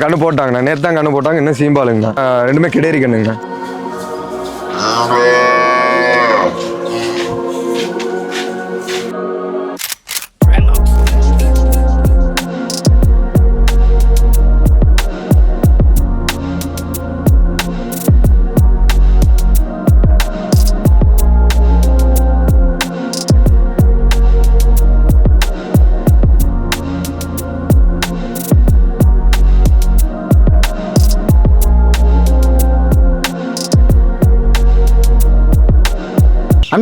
கண்ணு போட்டாங்கண்ணா. நேற்று தான் கண்ணு போட்டாங்க இன்னும் சீம்பாலுங்கண்ணா. ரெண்டுமே கிடேரி கண்ணுங்கண்ணா.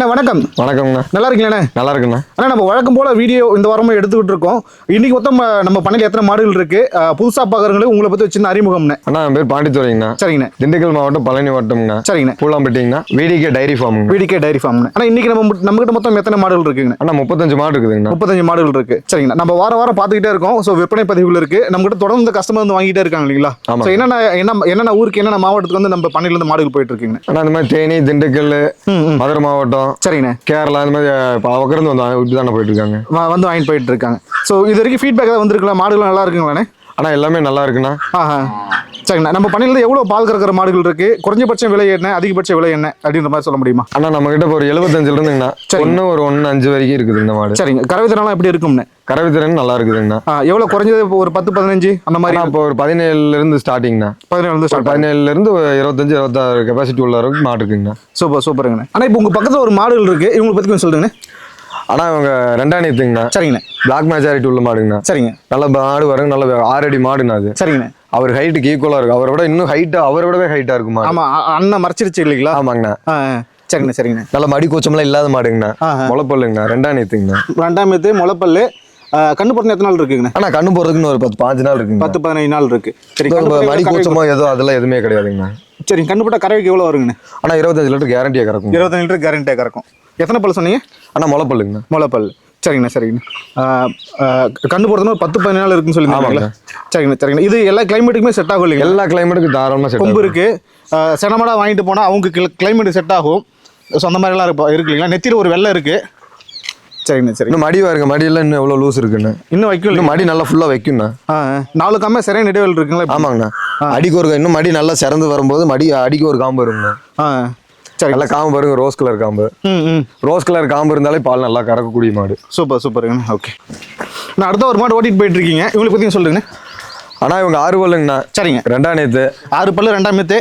அண்ணா வணக்கம். வணக்கம்ண்ணா நல்லா இருக்கீங்களாண்ணே நல்லா இருக்குண்ணா அண்ணா நம்ம வழக்கம் போல வீடியோ இந்த வாரமும் எடுத்துக்கிட்டு இருக்கோம். இன்னைக்கு மொத்தம் நம்ம- பண்ணையில் எத்தனை மாடுகள் இருக்கு? புதுசா பார்க்குறவங்களுக்கு உங்களை பத்தி சின்ன அறிமுகம்ண்ணே. அண்ணா என் பேர் பாண்டித்துறைங்கண்ணா சரிங்கண்ணே. திண்டுக்கல் மாவட்டம் பழனி வட்டம்ண்ணா சரிங்கண்ணே. பூலாம்பட்டிங்கண்ணா. V D K diary ஃபார்முங்க. வீடிகே டைரி ஃபார்ம்ண்ணே. அண்ணா இன்னைக்கு நம்ம நம்ம கிட்ட மொத்தம் எத்தனை மாடுகள் இருக்குங்கண்ணே? அண்ணா முப்பத்தஞ்சு மாடு இருக்குதுங்கண்ணா. முப்பத்தஞ்சு மாடுகள் இருக்கு. சரிங்கண்ணா. நம்ம வாரம் வாரம் பார்த்துக்கிட்டே இருக்கோம். ஸோ விற்பனை பதிவுகள் இருக்கு. நம்ம கிட்ட தொடர்ந்து கஸ்டமர் வந்து வாங்கிட்டே இருக்காங்க இல்லைங்களா. ஸோ என்னென்ன என்ன என்னென்ன ஊருக்கு என்னென்ன மாவட்டத்துக்கு வந்து நம்ம பண்ணையில இருந்து மாடுகள் போயிட்டு இருக்குங்கண்ணே? அண்ணா இந்த மாதிரி தேனி திண்டுக்கல். மதுரை மாவட்டம் சரிங்கண்ணே கேரளா இந்த மாதிரி இப்போ அவக்கிருந்து வந்து இப்படி தானே போயிட்டு இருக்காங்க வந்து வாங்கிட்டு போயிட்டு இருக்காங்க ஸோ இது வரைக்கும் ஃபீட்பேக் ஏதாவது வந்திருக்கலாம் மாடுகள் நல்லா இருக்குங்களாண்ணே? அண்ணா எல்லாமே நல்லா இருக்குண்ணா. ஆஹா. சரிங்கண்ணா நம்ம பண்ணையில எவ்வளோ பால் கறக்கிற மாடுகள் இருக்கு? குறைஞ்சபட்ச விலை என்ன? அதிகபட்ச விலை என்ன? அப்படின்ற மாதிரி சொல்ல முடியுமா? அண்ணா நம்ம கிட்ட ஒரு எழுபத்தஞ்சுல இருந்துங்கண்ணா. ஒன்று ஒரு ஒன்று அஞ்சு வரைக்கும் இருக்குது இந்த மாடு. சரிங்க. கறவைத்தனம்லாம் எப்படி இருக்கும்னு? கறவைத்திறன் நல்லா இருக்குதுங்கண்ணா. எவ்வளோ குறைஞ்சது? ஒரு பத்து பதினஞ்சு? அந்த மாதிரி இப்போ ஒரு பதினேழுல இருந்து ஸ்டார்டிங்ண்ணா பதினேழு வந்து ஸ்டார்ட் பதினேழுல இருந்து இருபத்தஞ்சு இருபத்தாறு கெப்பாசிட்டி உள்ள வரைக்கும் மாடு இருக்குங்கண்ணா. சூப்பர் சூப்பருங்கண்ணே. ஆனால் இப்போ உங்கள் பக்கத்தில் ஒரு மாடுகள் இருக்கு. இவங்களை பற்றி கொஞ்சம் சொல்லுங்கண்ணே. ஆனா இவங்க ரெண்டாம் நேத்துங்கண்ணா சரிங்கண்ணே. பிளாக் மெஜாரிட்டி உள்ள மாடுங்கண்ணா. சரிங்க. நல்ல மாடு வரும். நல்ல ஆறு அடி மாடுண்ணா அது. சரிங்கண்ணே. அவர் ஹைட்டுக்கு ஈக்குவலா இருக்கு அவரை விட இன்னும் ஹைட்டா அவரை விடவே ஹைட்டா இருக்கு மாடு ஆமாம் அண்ணன் மறைச்சிருச்சு இல்லைங்களா? ஆமாங்கண்ணா. சரிங்கண்ணே சரிங்கண்ணே. நல்ல மடி கூச்சம்லாம் இல்லாத மாடுங்கண்ணா. முளைப்பல்லுங்கண்ணா. ரெண்டாம் நேத்துங்கண்ணா ரெண்டாம் இது முளைப்பல்லு. கண்ணு போட்டு எத்தனை நாள் இருக்குங்கண்ணே? ஆனா கண்ணு போறதுக்குன்னு ஒரு பத்து பாஞ்சு நாள் இருக்குங்க பத்து பதினஞ்சு நாள் இருக்கு. சரி போட்டா மடி கூச்சமோ ஏதோ அதெல்லாம் எதுவுமே கிடையாதுங்கண்ணா. சரி கண்ணு போட்டால் கறவைக்கு எவ்வளோ வருங்கண்ணே? ஆனா இருபத்தஞ்சு லிட்டர் கேரண்டியா கறக்கும் இருபத்தஞ்சு லிட்டர் கேரண்டியாக கறக்கும். எத்தனை பல் சொன்னீங்க? ஆனா முளைப்பல்லுங்கண்ணா. முளைப்பல் சரிங்கண்ணா சரிங்கண்ணா. ஆ, ஆ, கண்ணு போடுறதுனா ஒரு பத்து பதினஞ்சு நாள் இருக்குன்னு சொல்லி ஆமாங்க. சரிங்கண்ணா சரிங்கண்ணா. இது எல்லா கிளைமேட்டுக்குமே செட் ஆகும் இல்லைங்களா? எல்லா கிளைமேட்டுக்கும் தாராளமா செட் கொம்பு இருக்கு. ஆ, செனமாடா வாங்கிட்டு போனால் அவங்க கிளைமேட் செட் ஆகும். ஸோ அந்த மாதிரிலாம் இருக்கு இருக்கு இல்லைங்களா? நெத்தியில் ஒரு வெள்ளை இருக்கு. சரிங்கண்ணா சரிங்க இன்னும் மடி பாருங்க மடியெல்லாம் இன்னும் எவ்வளவு லூஸ் இருக்குண்ணா இன்னும் வைக்கும் இன்னும் மடி நல்லா ஃபுல்லா வைக்கும்ண்ணா. ஆ நாலு காம சரியான இடைவெளி இருக்குங்களா? ஆமாங்கண்ணா. அடிக்கு ஒரு இன்னும் மடி நல்லா சிறந்து வரும்போது மடி அடிக்கு ஒரு காம்பு வருங்கண்ணா ஆ. சரி நல்லா காம்பு பாருங்க ரோஸ் கலர் காம்பு. ரோஸ் கலர் காம்பு இருந்தாலே பால் நல்லா கறக்கக்கூடிய மாடு. சூப்பர் சூப்பருங்கண்ணா ஓகே நான் அடுத்த ஒரு மாடு ஓட்டிட்டு போயிட்டு இருக்கீங்க. இவங்களை பற்றியும் சொல்லுங்கண்ணே. ஆனா இவங்க ஆறு பல்லுங்கண்ணா. சரிங்க. ரெண்டாம் நேத்து. ஆறு பல்லு ரெண்டாம் மீத்து.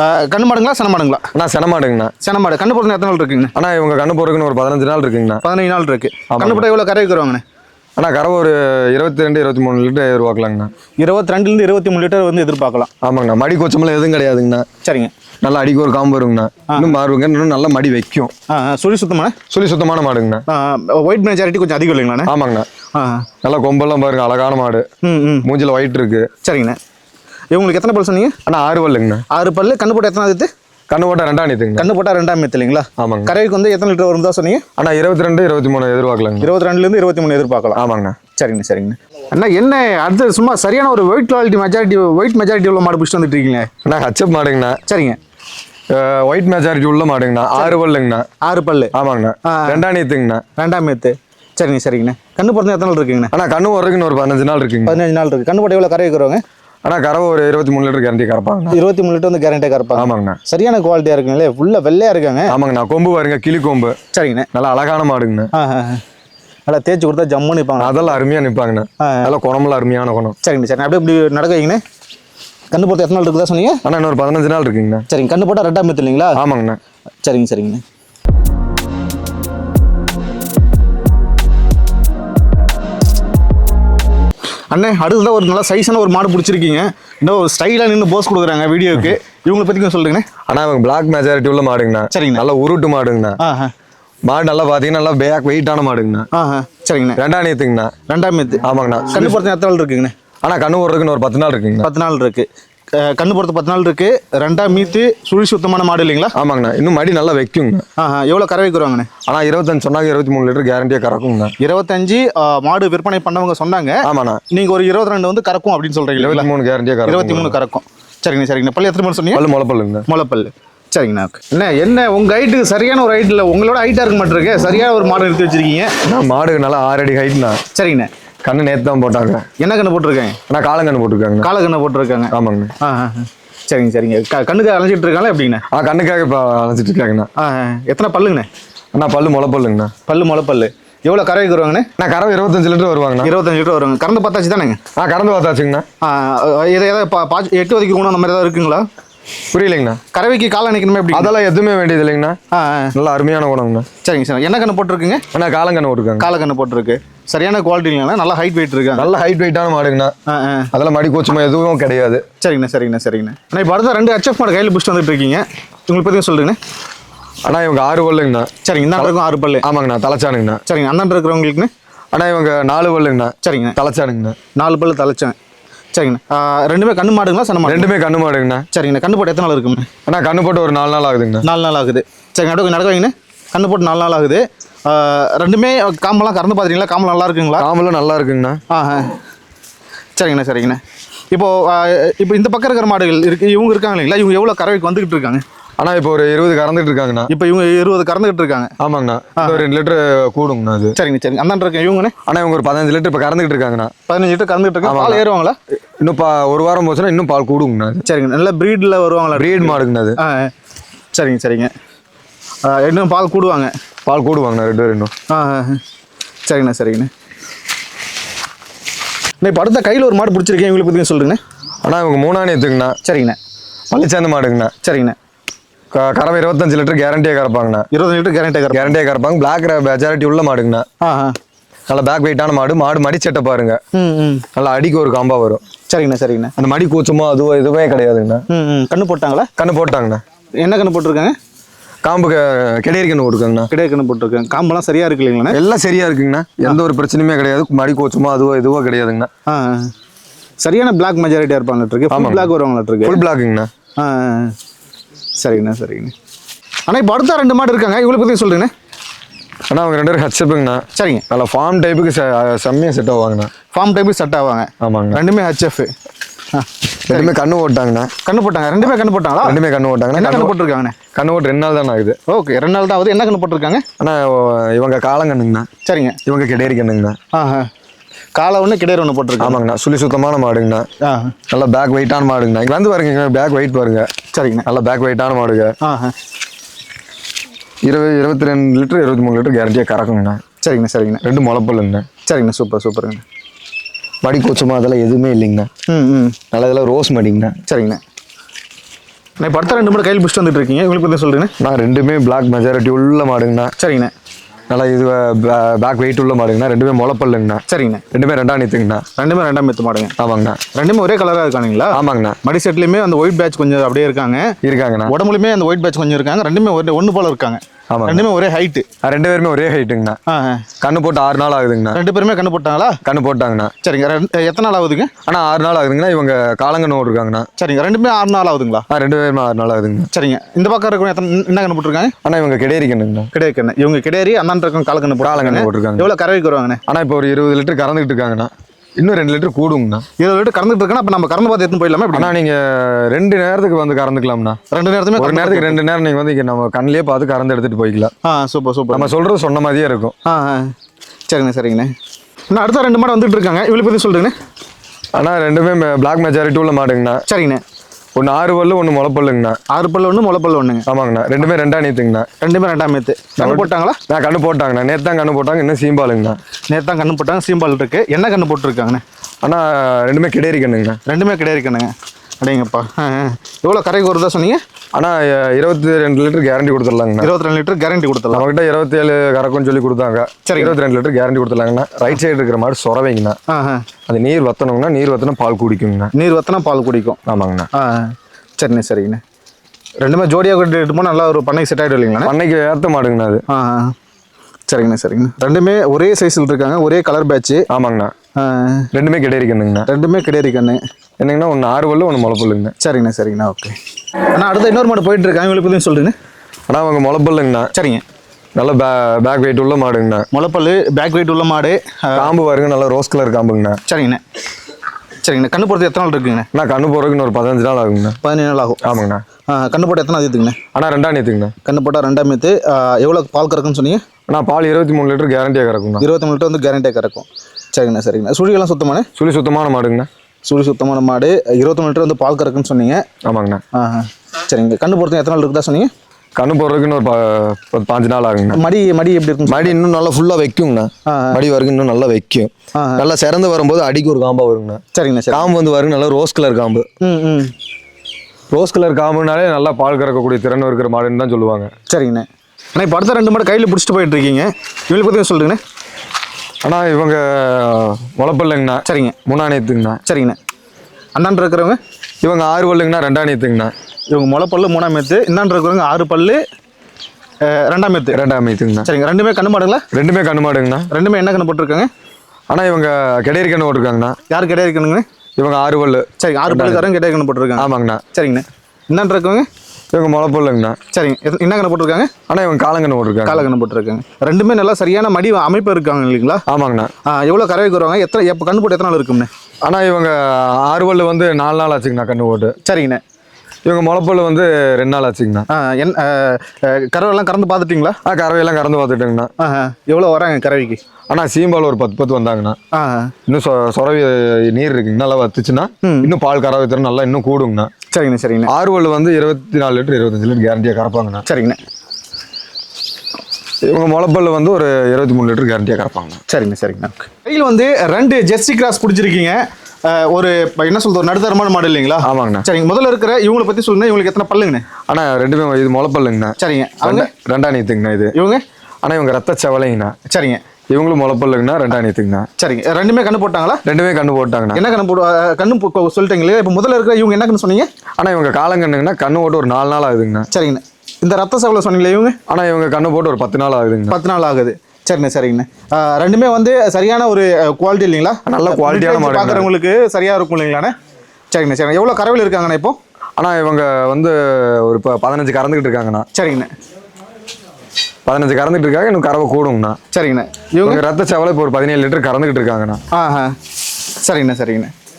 ஆ, கண்ணு மாடுங்களா சென மாடுங்களா? அண்ணா சென மாடுங்கண்ணா. சென மாடு. கண்ணு போடுறது எத்தனை நாள் இருக்குங்கண்ணா? ஆனா இவங்க கண்ணு போறதுக்குன்னு ஒரு பதினஞ்சு நாள் இருக்குங்கண்ணா. பதினஞ்சு நாள் இருக்கு. கண்ணு போட்டால் எவ்வளோ கரை வைக்கிறவாங்கண்ணே? ஆனா கறவை ஒரு இருபத்தி ரெண்டு இருபத்தி மூணு லிட்டர் எதிர்பார்க்கலாங்கண்ணா. இருபத்தி ரெண்டுலேருந்து இருபத்தி மூணு லிட்டர் வந்து எதிர்பார்க்கலாம். ஆமாங்கண்ணா மடி கொச்சமெல்லாம் எதுவும் கிடையாதுங்கண்ணா. சரிங்க. நல்லா அடிக்கு ஒரு காம்பு வருங்கண்ணா. இன்னும் மாறுங்க இன்னும் நல்லா மடி வைக்கும். சுழி சுத்தமான? சொல்லி சுத்தமான மாடுங்கண்ணா. ஒயிட் மெஜாரிட்டி கொஞ்சம் அதிகம் இல்லைங்களாண்ணே? ஆமாங்கண்ணா. நல்லா கொம்பெல்லாம் பாருங்க அழகான மாடு. மூஞ்சில ஒயிட் இருக்கு. சரிங்கண்ணே. இவங்களுக்கு எத்தனை பல் சொன்னீங்க? ஆனா ஆறு பல்லுங்கண்ணா. ஆறு பல்லு கண்ணு போட்டால் எத்தனை இது கண்ணு போட்டா ரெண்டாம் நேத்துங்கண்ணா கண்ணு போட்டால் ரெண்டாம் மீத்து இல்லைங்களா ஆமாங்க. கரைக்கு வந்து எத்தனை லிட்டர் வரும் தான் சொன்னீங்க? ஆனா இருபத்தி ரெண்டு இருபத்தி மூணு எதிர்பார்க்கலாங்க. இருபத்தி ரெண்டுலேருந்து இருபத்தி மூணு எதிர்பார்க்கலாம். ஆமாங்கண்ணா. சரிங்கண்ணே சரிங்கண்ணே. அண்ணா என்ன அடுத்து சும்மா சரியான ஒரு white quality majority white majority உள்ள மாடு பிடிச்சிட்டு வந்துட்டு இருக்கீங்க அண்ணா ஹச்சப் மாடுங்கண்ணா. சரிங்க. ஒயிட் மெஜாரிட்டி உள்ள மாடுங்கண்ணா. ஆறு பல்லுங்கண்ணா. ஆறு பல்லு. ஆமாங்கண்ணா. ஆ. ரெண்டாம் நேத்துங்கண்ணா ரெண்டாம் மீத்து சரிங்க சரிங்கண்ணே. கண்ணு போடுறது எத்தனை நாள் இருக்குங்கண்ணே? ஆனா கண்ணு வரதுக்குன்னு ஒரு பதினஞ்சு நாள் இருக்குங்க பதினஞ்சு நாள் இருக்கு. கண்ணு போட்டு எவ்வளோ கரை வைக்கிறவங்க? ஆனா கறவை ஒரு இருபத்தி மூணு லிட்டர் கேரண்டி கறப்பாங்கண்ணா. இருபத்தி மூணு லிட்டர் வந்து கேரண்டியாக கறப்பாங்க. ஆமாங்கண்ணா. சரியான குவாலிட்டியாக இருக்குங்களே? ஃபுல்லாக வெள்ளையாக இருக்காங்க. ஆமாங்கண்ணா. கொம்பு பாருங்க கிளி கொம்பு. சரிங்கண்ணே. நல்லா அழகான மாடுங்கண்ணா. நல்லா தேய்ச்சி கொடுத்தா ஜம்முன்னு நிற்பாங்க அதெல்லாம் அருமையா நிப்பாங்கண்ணா. ஆ. நல்லா குணமெல்லாம் அருமையான குணம். சரிங்க சரி அப்படியே இப்படி நடக்க வைங்கண்ணே. கண்ணு போட்டு எத்தனை நாள் இருக்குதா சொன்னீங்க? ஆனா இன்னொரு பதினஞ்சு நாள் இருக்குங்கண்ணா. சரிங்க கண்ணு போட்டால் ரெண்டாம் மீத்து இல்லைங்களா? ஆமாங்கண்ணா. சரிங்க சரிங்கண்ணே. அண்ணே அடுத்ததான் ஒரு நல்ல சைஸான ஒரு மாடு பிடிச்சிருக்கீங்க. இன்னும் ஒரு ஸ்டைலாக நின்று போஸ் கொடுக்குறாங்க வீடியோக்கு. இவங்களை பற்றி கொஞ்சம் சொல்லுங்கண்ணே. ஆனா இவங்க பிளாக் மெஜாரிட்டி உள்ள மாடுங்கண்ணா. சரிங்கண்ணா. நல்லா உருட்டு மாடுங்கண்ணா. மாடு நல்லா பாத்தீங்கன்னா நல்லா பேக் வெயிட்டான மாடுங்கண்ணா. சரிங்கண்ணே. ரெண்டாம் நேத்துங்கண்ணா. ரெண்டாம் மீத்து ஆமாங்கண்ணா. கண்ணு போடுறது எத்தனை நாள் இருக்குங்கண்ணே? ஆனா கண்ணு போடுறதுக்குன்னு ஒரு பத்து நாள் இருக்குங்கண்ணா. பத்து நாள் இருக்கு. அஹ் கண்ணு போடுறது பத்து நாள் இருக்கு. ரெண்டாம் மீத்து சுழி சுத்தமான மாடு இல்லைங்களா? ஆமாங்கண்ணா. இன்னும் மடி நல்லா வைக்குங்கண்ணா ஆ எவ்வளோ கரை வைக்கிறவாங்கண்ணே? ஆனா இருபத்தஞ்சு சொன்னாங்க இருபத்தி மூணு லிட்டர் கேரண்டியா கறக்குங்கண்ணா. இருபத்தஞ்சு மாடு விற்பனை பண்ணவங்க சொன்னாங்க. ஆமாண்ணா. நீங்க ஒரு இருபத்தி ரெண்டு வந்து கறக்கும் அப்படின்னு சொல்றீங்க இருபத்தி? மூணு கேரண்டியா கறக்கும் இருபத்தி மூணு கறக்கும். சரிங்கண்ணா சரிங்கண்ணா. பள்ளி எத்தனை மணி சொன்னீங்க? பல்லு முளைப்பல்லுங்கண்ணா முளைப்பல்லு. சரிங்கண்ணா. என்ன என்ன உங்க ஹைட்டுக்கு சரியான ஒரு ஹைட் இல்லை. உங்களோட ஹைட்டா இருக்க மாட்டிருக்கு. சரியான ஒரு மாடு எடுத்து வச்சிருக்கீங்க. மாடு நல்லா ஆறு அடி ஹைட்ண்ணா சரிங்கண்ணா. கண்ணு நேற்று தான் போட்டாங்க. என்ன கண்ணு போட்டிருக்காங்க? ஆனால் காலங்கண்ணு போட்டிருக்காங்க. ஆமாங்கண்ணா ஆ ஆ, ஆ. சரிங்க சரிங்க. க கண்ணுக்கு அலைஞ்சிட்டு இருக்காங்களா எப்படிங்கண்ணே? ஆ கண்ணுக்காக இப்போ அழைச்சிட்டு இருக்காங்கண்ணா. எத்தனை பல்லுங்கண்ணே? அண்ணா பல்லு முளை பல்லுங்கண்ணா. பல்லு முளை பல்லு. எவ்வளோ கறவைக்கு வருவாங்கண்ணே? அண்ணா கறவை இருபத்தஞ்சு லிட்டர் வருவாங்கண்ணா. இருபத்தஞ்சு லிட்டர் வருவாங்க கறந்து பார்த்தாச்சு தானேங்க ஆ கறந்து பார்த்தாச்சுங்கண்ணா. இதை ஏதாவது பா எட்டு வதைக்கு கொண்டு அந்த மாதிரி ஏதாவது இருக்குங்களா? புரியலைங்கண்ணா. கறவைக்கு காலை நிற்கணுமே எப்படி? அதெல்லாம் எதுவுமே வேண்டியது இல்லைங்கண்ணா. நல்லா அருமையான குணங்கண்ணா சரிங்க சார். என்ன கண்ணு போட்டிருக்குங்க? அண்ணா காலங்கண்ணு போட்டிருக்காங்க. காலை கண்ணு போட்டிருக்கு. சரியான குவாலிட்டி இல்லைங்களா? நல்லா ஹைட் வெயிட் இருக்காங்க நல்ல ஹைட் வெயிட்டான மாடுங்கண்ணா. அதெல்லாம் மடி கோச்சுமா எதுவும் கிடையாது. சரிங்கண்ணா சரிங்கண்ணா சரிங்கண்ணா. அண்ணா இப்போ அடுத்த ரெண்டு ஹெச்எஃப் மாடு கையில் பிடிச்சிட்டு வந்துட்டு இருக்கீங்க. உங்களுக்கு பற்றி சொல்லுங்கண்ணே. அண்ணா இவங்க ஆறு பல்லுங்கண்ணா. சரிங்க இந்த இருக்கும் ஆறு பல்லு. ஆமாங்கண்ணா தலைச்சானுங்கண்ணா. சரிங்க அண்ணன் இருக்கிறவங்களுக்குண்ணே அண்ணா இவங்க நாலு பல்லுங்கண்ணா. சரிங்க. தலைச்சானுங்கண்ணா. நாலு பல்லு தலைச்சேன். சரிங்கண்ணா. ரெண்டுமே கண்ணு மாடுங்களா சன ரெண்டுமே கண்ணு மாடுங்கண்ணா. சரிங்கண்ணா. கண்ணு போட்டு எத்தனை நாள் இருக்குங்க அண்ணா கண்ணு போட்டு ஒரு நாலு நாள் ஆகுதுங்கண்ணா. நாலு நாள் ஆகுது. சரிங்க நடுவு நடக்க வைங்கண்ணே கண்ணு போட்டு நாலு நாள் ஆகுது. ரெண்டுமே காம்பெல்லாம் கறந்து பார்த்துட்டீங்களா? காம்பு நல்லா இருக்குங்களா? காம்பலும் நல்லா இருக்குங்கண்ணா. ஆ ஆ. சரிங்கண்ணா சரிங்கண்ணா. இப்போது இப்போ இந்த பக்கம் இருக்கிற மாடுகள் இருக்கு இவங்க இருக்காங்க இல்லைங்களா? இவங்க எவ்வளோ கறவைக்கு வந்துகிட்டு இருக்காங்க? அண்ணா இப்போ ஒரு இருபது கறந்துட்டு இருக்காங்கண்ணா. இப்போ இவங்க இருபது கறந்துகிட்டு இருக்காங்க. ஆமாங்கண்ணா. ஒரு ரெண்டு லிட்டர் கூடுங்கண்ணா அது. சரிங்க சரிங்க. அந்தாண்ட இருக்க இவங்கண்ணே? அண்ணா இவங்க ஒரு பதினஞ்சு லிட்டர் இப்போ கறந்துட்டு இருக்காங்கண்ணா. பதினஞ்சு லிட்டர் கறந்துகிட்டு இருக்காங்க பால் ஏறுவாங்களா? இன்னும் பா ஒரு வாரம் போச்சுன்னா இன்னும் பால் கூடுங்கண்ணா சரிங்க நல்ல ப்ரீடில் வருவாங்களா? பிரீட் மாடுங்கண்ணா அது. சரிங்க சரிங்க. இன்னும் பால் கூடுவாங்க. பால் கூடுவாங்கண்ணா ரெண்டு பேரும் இன்னும். ஆ. சரிங்கண்ணா சரிங்கண்ணா. இப்போ அடுத்த கையில் ஒரு மாடு பிடிச்சிருக்கேன். இவங்களுக்கு பற்றி சொல்லுங்கண்ணே. அண்ணா இவங்க மூணாணி எடுத்துங்கண்ணா சரிங்கண்ணே. பள்ளிச்சேர்ந்த மாடுங்கண்ணா. சரிங்கண்ணே. கறவை இருபத்தஞ்சு லிட்டர் கேரண்டியாக கறப்பாங்கண்ணா. இருபது லிட்டர் கேரண்டி கறப்பேன் கேரண்டியாக கறப்பாங்க. பிளாக் மெஜாரிட்டி உள்ள மாடுங்கண்ணா. நல்லா பேக் வெயிட்டான மாடு மாடு. மடி செட்டை பாருங்க. நல்லா அடிக்கு ஒரு காம்பா வரும். சரிங்கண்ணா சரிங்கண்ணா. அந்த மடி கூச்சமோ அதுவோ எதுவுமே கிடையாதுங்கண்ணா. கண்ணு போட்டாங்களா? கண்ணு போட்டாங்கண்ணா. என்ன கண்ணு போட்டிருக்காங்க? காம்பு கிடையாது கண்ணு கொடுக்குங்கண்ணா கிடையாது கண்ணு போட்டிருக்காங்க. காம்பெல்லாம் சரியாக இருக்கு இல்லைங்கண்ணா எல்லாம் சரியா இருக்குங்கண்ணா. எந்த ஒரு பிரச்சனையுமே கிடையாது. மடி கோச்சமோ அதுவோ எதுவோ கிடையாதுங்கண்ணா. சரியான பிளாக் மெஜாரிட்டியாக இருப்பாங்களாட்டு இருக்கு. ஃபுல் பிளாக் வருவாங்களாட்டு இருக்கு. ஃபுல் பிளாக்குங்கண்ணா. சரிங்கண்ணா சரிங்கண்ணா. ஆனால் இப்போ அடுத்த ரெண்டு மாடு இருக்காங்க. இவங்களை பற்றி சொல்லுங்கண்ணே. அண்ணா அவங்க ரெண்டு பேரும் ஹெச்எப்புங்கண்ணா சரிங்க. நல்லா ஃபார்ம் டைப்புக்கு செம்மையாக செட் ஆவாங்கண்ணா. ஃபார்ம் டைப்பு செட் ஆவாங்க. ஆமாங்கண்ணா. ரெண்டுமே ஹெச்எஃப் ரெண்டுமே கண்ணு ஓட்டாங்கண்ணா கண்ணு போட்டாங்க. ரெண்டுமே கண்ணு போட்டாங்களா? ரெண்டுமே கண்ணு ஓட்டாங்கண்ணா என்ன கண்ணு கண்ணு போட்டிருக்காங்கண்ணே? கண்ணு ஓட்டு ரெண்டு நாள் தானே ஆகுது. ஓகே ரெண்டு நாள் தான் ஆகுது. என்ன கண்ணு போட்டிருக்காங்க? அண்ணா இவங்க காலங்கண்ணுங்கண்ணா. சரிங்க. இவங்க கெடேரி கண்ணுங்கண்ணா. ஆ ஆ காலை ஒன்று கிடையாது ஒன்று போட்டிருக்காங்க. ஆமாங்கண்ணா. சுழி சுத்தமான மாடுங்கண்ணா. ஆ. நல்லா பேக் வெயிட்டான மாடுங்கண்ணா. இங்க வந்து பாருங்க பேக் வெயிட் பாருங்க. சரிங்கண்ணா. நல்லா பேக் வெயிட்டான மாடுங்க. இருபது இருபத்தி ரெண்டு லிட்டர் இருபத்தி மூணு லிட்டர் கேரண்டியாக கறக்குங்கண்ணா. சரிங்கண்ணா சரிங்கண்ணா. ரெண்டு முளப்பல்லுங்கண்ணா. சரிங்கண்ணா சூப்பர் சூப்பருங்கண்ணா. மடி கொச்சமா அதெல்லாம் எதுவுமே இல்லைங்கண்ணா. ம் ம். நல்லா இதெல்லாம் ரோஸ் மடிங்கண்ணா. சரிங்கண்ணா. நான் இப்போ அடுத்த ரெண்டு மாடு கையில் பிடிச்சிட்டு வந்துட்டு இருக்கீங்க. இவங்களுக்கு பற்றி சொல்லுங்கண்ணே நான் ரெண்டுமே பிளாக் மெஜாரிட்டி உள்ள மாடுங்கண்ணா. சரிங்கண்ணா. நல்லா இது பேக் வெயிட் உள்ள மாடுங்கண்ணா. ரெண்டுமே முளப்பல்லுங்கண்ணா. சரிங்கண்ணா. ரெண்டுமே ரெண்டாம் நீத்துங்கண்ணா. ரெண்டுமே ரெண்டாம் மெத்து மாடுங்க. ஆமாங்கண்ணா. ரெண்டுமே ஒரே கலராக இருக்கானுங்களா? ஆமாங்கண்ணா. மடி செட்லேயுமே அந்த ஒயிட் பேட்ச் கொஞ்சம் அப்படியே இருக்காங்க. இருக்காங்கண்ணா. உடம்புலையுமே அந்த ஒயிட் பேட்ச் கொஞ்சம் இருக்காங்க. ரெண்டுமே ஒரே ஒன்று போல இருக்காங்க. ஆமாங்க. ரெண்டுமே ஒரே ஹைட்டு ஆ, ரெண்டு பேருமே ஒரே ஹைட்டுங்கண்ணா. கண்ணு போட்டு ஆறு நாள் ஆகுதுங்கண்ணா. ரெண்டு பேருமே கண்ணு போட்டாங்களா? கண்ணு போட்டாங்கண்ணா. சரிங்க. எத்தனை நாள் ஆகுதுங்க? ஆனால் ஆறு நாள் ஆகுதுங்கண்ணா. இவங்க காலங்கண்ணு ஓட்டிருக்காங்கண்ணா சரிங்க. ரெண்டுமே ஆறு நாள் ஆகுதுங்களா? ஆ ரெண்டு பேருமே ஆறு நாள் ஆகுதுங்கண்ணா. சரிங்க. இந்த பக்கம் எத்தனை என்ன கண்ணு போட்டிருக்காங்க? ஆனால் இவங்க கெடேரி கண்ணுங்கண்ணா. கிடையாது கண்ணு. இவங்க கிடையாது அண்ணன் இருக்கும் கால கண்ணு காலை கண்ணு போட்டிருக்காங்க. எவ்வளோ கறவைக்கு வருவாங்கண்ணே? ஆனால் இப்போ ஒரு இருபது லிட்டர் கறந்துக்கிட்டு இருக்காங்கண்ணா. இன்னும் ரெண்டு லிட்டர் கூடுங்கண்ணா. இருபது லிட்டர் கறந்துட்டு இருக்கேன்னா அப்போ நம்ம கறந்து பார்த்து எடுத்துன்னு போயிடலாமா எப்படி? ஆனால் நீங்கள் ரெண்டு நேரத்துக்கு வந்து கறந்துக்கலாம்ண்ணா. ரெண்டு நேரத்துமே ஒரு நேரத்துக்கு ரெண்டு நேரம் நீங்கள் வந்து இங்க நம்ம கண்ணிலே பார்த்து கறந்து எடுத்துகிட்டு போய்க்கலாம். ஆ சூப்பர் சூப்பர். நம்ம சொல்கிறது சொன்ன மாதிரியே இருக்கும். ஆ சரிங்கண்ணே சரிங்கண்ணே. இன்னும் அடுத்த ரெண்டு மாடு வந்துட்டு இருக்காங்க. இவளை பற்றி சொல்லுங்கண்ணே. ஆனால் ரெண்டுமே பிளாக் மெஜாரிட்டி உள்ள மாடுங்கண்ணா. சரிங்கண்ணே. ஒன்று ஆறு பல்லு ஒன்று முளப்பல்லுங்கண்ணா ஆறு பல்லு ஒன்று முளை பல்லு ஒன்றுங்க ஆமாங்கண்ணா. ரெண்டுமே ரெண்டா நீத்துங்கண்ணா. ரெண்டுமே ரெண்டாம் மேத்து கண்ணு போட்டாங்களா? நான் கண்ணு போட்டாங்கண்ணா. நேற்று தான் கண்ணு போட்டாங்க இன்னும் சீம்பாலுங்கண்ணா. நேற்று தான் கண்ணு போட்டாங்க சீம்பால் இருக்கு. என்ன கண்ணு போட்டிருக்காங்கண்ணே? ஆனால் ரெண்டுமே கிடேரி கண்ணுங்கண்ணா. ரெண்டுமே கிடையாது கண்ணுங்க. ஆ. எவ்வளோ கரைக்கு வருதா சொன்னீங்க? ஆனால் இருபத்தி ரெண்டு லிட்டர் கேரண்டி கொடுத்துடலாங்கண்ணா இருபத்தி ரெண்டு லிட்டர் கேரண்டி கொடுத்துடலாம். நம்மகிட்ட இருபத்தேழு கறக்கும்னு சொல்லி கொடுத்தாங்க. சரி. இருபத்தி ரெண்டு லிட்டர் கேரண்டி கொடுத்துடலாங்கண்ணா. ரைட் சைடு இருக்கிற மாதிரி சொரவைங்கண்ணா. அது நீர் வத்தணுங்கண்ணா. நீர் வத்தினா பால் குடிக்குங்கண்ணா. நீர் வத்தினா பால் குடிக்கும். ஆமாங்கண்ணா. சரிண்ணே சரிங்கண்ணே. ரெண்டுமே ஜோடியாக கட்டிட்டு போனால் நல்லா ஒரு பண்ணைக்கு செட் ஆகிடும் இல்லைங்கண்ணா பண்ணைக்கு ஏற்ற மாடுங்கண்ணா அது. சரிங்கண்ணே சரிங்கண்ணா. ரெண்டுமே ஒரே சைஸில் இருக்காங்க. ஒரே கலர் பேட்ச்சு ஆமாங்கண்ணா. ரெண்டுமே கிடேரி கண்ணுங்கண்ணா ரெண்டுமே கிடையாது கண்ணு. என்னங்கண்ணா ஒன்று ஆறு பல்லு ஒன்று முளப்பல்லுங்கண்ணா சரிங்கண்ணா சரிங்கண்ணா ஓகே அண்ணா அடுத்த இன்னொரு மாடு போயிட்டு இருக்காங்க பற்றி சொல்லுங்க ஆனால் அவங்க முளப்பல்லுங்கண்ணா சரிங்க. நல்ல பே பேக் வெயிட் உள்ள மாடுங்கண்ணா. முளைப்பல் பேக் வெயிட் உள்ள மாடு. காம்பு பாருங்க நல்லா ரோஸ் கலர் காம்புங்கண்ணா. சரிங்கண்ணே. சரிங்கண்ணா கண்ணு போடுறது எத்தனை நாள் இருக்குங்கண்ணே? நான் கண்ணு போகிறதுக்கு இன்னொரு பதினஞ்சு நாள் ஆகுங்கண்ணா. பதினேழு நாள் ஆகும். ஆமாங்கண்ணா. கண்ணு போட்டு எத்தனை நாள் இருக்குங்கண்ணே ஆனால் ரெண்டாம் நேற்றுங்கண்ணா கண்ணு போட்டால் ரெண்டாம் மேத்து எவ்வளோ பால் கறக்குன்னு சொன்னீங்க? ஆனால் பால் இருபத்தி மூணு லிட்டர் கேரண்டியாக கிடக்குங்கண்ணா இருபத்தி மூணு லிட்டர் வந்து கேரண்டியாக கறக்கும். சரிங்கண்ணா சரிங்கண்ணா. சுழியெல்லாம் சுத்தமான சுழி சுத்தமான மாடுங்கண்ணா. சுழி சுத்தமான மாடு. இருபத்தொன்று லிட்டர் வந்து பால் கறக்குன்னு சொன்னீங்க. ஆமாங்கண்ணா. ஆஹா. சரிங்க. கண்ணு பொறுத்தவரை எத்தனை நாள் இருக்குதா சொன்னீங்க? கண்ணு போடுறதுக்கு இன்னொரு ப- பத்து பாஞ்சு நாள் ஆகுங்கண்ணா. மடி மடி எப்படி இருக்கும் மடி இன்னும் நல்லா ஃபுல்லாக வைக்குங்கண்ணா. ஆ, ஆ. மடி வரைக்கும் இன்னும் நல்லா வைக்கும். ஆ, ஆ. நல்லா சிறந்து வரும்போது அடிக்கு ஒரு காம்பா வருங்கண்ணா. சரிங்கண்ணா சரி காம்பு வந்து வருங்க நல்லா ரோஸ் கலர் காம்பு. ரோஸ் கலர் காம்புனாலே நல்லா பால் கறக்கக்கூடிய திறன் இருக்கிற மாடுன்னு தான் சொல்லுவாங்க. சரிங்கண்ணே. அண்ணா இப்போ அடுத்த ரெண்டு மாடு கையில் பிடிச்சிட்டு போயிட்டு இருக்கீங்க. இவங்களை பற்றி சொல்லுங்கண்ணே. ஆனால் இவங்க முளப்பல்லுங்கண்ணா சரிங்க. மூணாணியத்துங்கண்ணா சரிங்கண்ணே. அண்ணான் இருக்கிறவங்க? இவங்க ஆறு பல்லுங்கண்ணா ரெண்டாணியத்துங்கண்ணா இவங்க முளை பல்லு மூணாம் மேத்து இன்னான் இருக்கிறவங்க ஆறு பல்லு ரெண்டாம் மேத்து ரெண்டாம் மீத்துங்கண்ணா சரிங்க. ரெண்டுமே கண்ணு மாடுங்களா? ரெண்டுமே கண்ணு மாடுங்கண்ணா. ரெண்டுமே என்ன கண்ணு போட்டிருக்காங்க? ஆனால் இவங்க கெடேரி கண்ணு போட்டிருக்காங்கண்ணா. யார் கிடையாது இருக்கணுங்க இவங்க ஆறு பல்லு. சரிங்க. ஆறு பல்லுக்காரங்க கிடையாது கண்ணு போட்டிருக்காங்க. ஆமாங்கண்ணா. சரிங்கண்ணே. இன்னான் இருக்கவங்க இவங்க முளப்பல்லுங்கண்ணா சரிங்க. என்ன கண்ணு போட்டிருக்காங்க? ஆனால் இவங்க காலங்கண்ணு போட்டிருக்காங்க. காலக்கண்ணு போட்டிருக்காங்க. ரெண்டுமே நல்லா சரியான மடி அமைப்பு இருக்காங்க இல்லைங்களா? ஆமாங்கண்ணா. எவ்வளோ கறவைக்கு வருவாங்க எத்தனை எப்போ கண்ணு போட்டு எத்தனை நாள் இருக்கும்ண்ணே? ஆனால் இவங்க ஆறு வந்து நாலு நாள் ஆச்சுங்கண்ணா கண்ணு போட்டு. சரிங்கண்ணே. இவங்க முளப்பல்லு வந்து ரெண்டு நாள் ஆச்சுங்கண்ணா. என் கறவைலாம் கறந்து பார்த்துட்டிங்களா? ஆ கறவையெல்லாம் கறந்து பார்த்துட்டுங்கண்ணா. எவ்வளோ வராங்க கறவைக்கு? ஆனால் சீம்பால் ஒரு பத்து பத்து வந்தாங்கண்ணா. இன்னும் சொ சொரவி நீர் இருக்குங்க நல்லா வத்துச்சுன்னா இன்னும் பால் கறவை திறன் நல்லா இன்னும் கூடுங்கண்ணா. சரிங்கண்ணே சரிங்கண்ணே. ஆறு பல்லு வந்து இருபத்தி நாலு லிட்டர் இருபத்தஞ்சு லிட்டர் கேரண்டியாக கறப்பாங்கண்ணா. சரிங்கண்ணே. இவங்க முளப்பல்லு வந்து ஒரு இருபத்தி மூணு லிட்டர் கேரண்டியாக கறப்பாங்கண்ணா. சரிங்கண்ணே சரிங்கண்ணா. கையில் வந்து ரெண்டு ஜெர்சி கிராஸ் பிடிச்சிருக்கீங்க. ஒரு என்ன சொல்றது ஒரு நடுத்தரமான மாடு இல்லைங்களா? ஆமாங்கண்ணா. சரிங்க. முதல்ல இருக்கிற இவங்களை பற்றி சொல்லுங்க. இவங்களுக்கு எத்தனை பல்லுங்கண்ணே? ஆனால் ரெண்டுமே இது முளப்பல்லுங்கண்ணா. சரிங்க. அவங்க? ரெண்டா- ரெண்டாணியத்துங்கண்ணா இது. இவங்க? ஆனால் இவங்க ரத்த செவலைங்கண்ணா. சரிங்க. இவங்களும் முளப்பல்லுங்கண்ணா ரெண்டாணியத்துங்கண்ணா சரிங்க. ரெண்டுமே கண்ணு போட்டாங்களா? ரெண்டுமே கண்ணு போட்டாங்கண்ணா. என்ன கண்ணு போடு அஹ், கண்ணு சொல்லிட்டீங்களே. இப்போ முதல்ல இருக்கிற இவங்க என்ன சொன்னீங்க? ஆனால் இவங்க காலங்கண்ணுங்கண்ணா கண்ணு போட்டு ஒரு நாலு நாள் ஆகுதுங்கண்ணா. சரிங்கண்ணே. இந்த ரத்த சவலை சொன்னீங்களே இவங்க? ஆனால் இவங்க கண்ணு போட்டு ஒரு பத்து நாள் ஆகுதுங்கண்ணா. பத்து நாள் ஆகுது. சரிண்ணே சரிங்கண்ணே. ரெண்டுமே வந்து சரியான ஒரு குவாலிட்டி இல்லைங்களா? நல்ல Vintage மாடுங்க. பார்க்குறவங்களுக்கு சரியா இருக்கும் இல்லைங்களாண்ணே? சரிங்கண்ணே சரிங்க எவ்வளோ கறவையில் இருக்காங்கண்ணே இப்போ? ஆனால் இவங்க வந்து ஒரு இப்போ பதினஞ்சு கறந்துக்கிட்டு இருக்காங்கண்ணா. சரிங்கண்ணே. பதினஞ்சு கறந்துட்டு இருக்காங்க இன்னும் கறவை கூடுங்கண்ணா. சரிங்கண்ணே. இவங்க? இவங்க ரத்த செவலை இப்போ ஒரு பதினேழு லிட்டர் கறந்துக்கிட்டு இருக்காங்கண்ணா. ஆஹா. சரிங்கண்ணே சரிங்கண்ணே.